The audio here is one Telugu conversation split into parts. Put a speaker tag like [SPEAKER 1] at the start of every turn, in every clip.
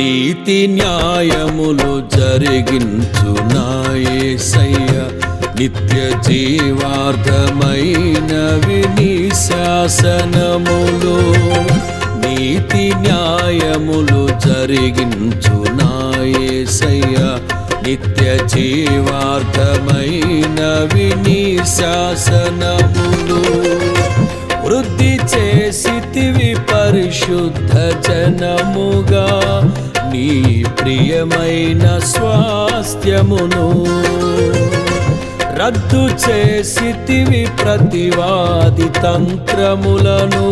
[SPEAKER 1] నీతి న్యాయములు జరిగించు నాయసయ్య నిత్య జీవార్థమైనవి నీ శాసనములు. నీతి న్యాయములు జరిగించు నాయసయ్య నిత్య జీవార్థమైనవి నీ శాసనములు. వృద్ధి చేసితివి పరిశుద్ధ జనముగా. నీ ప్రియమైన స్వాస్థ్యమును రద్దు చేసితివి ప్రతివాది తంత్రములను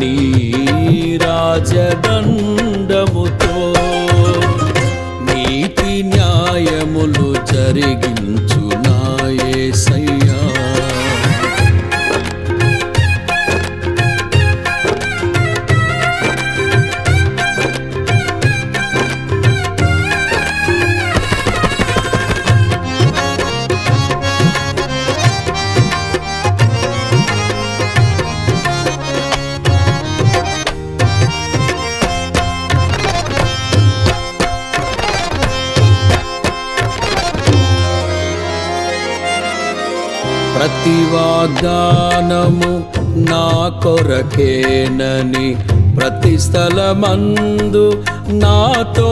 [SPEAKER 1] నీ రాజదండముతో నీతి న్యాయములు జరిగి ప్రతి వాగ్దానము నా కొరకేనని ప్రతి స్థలమందు నాతో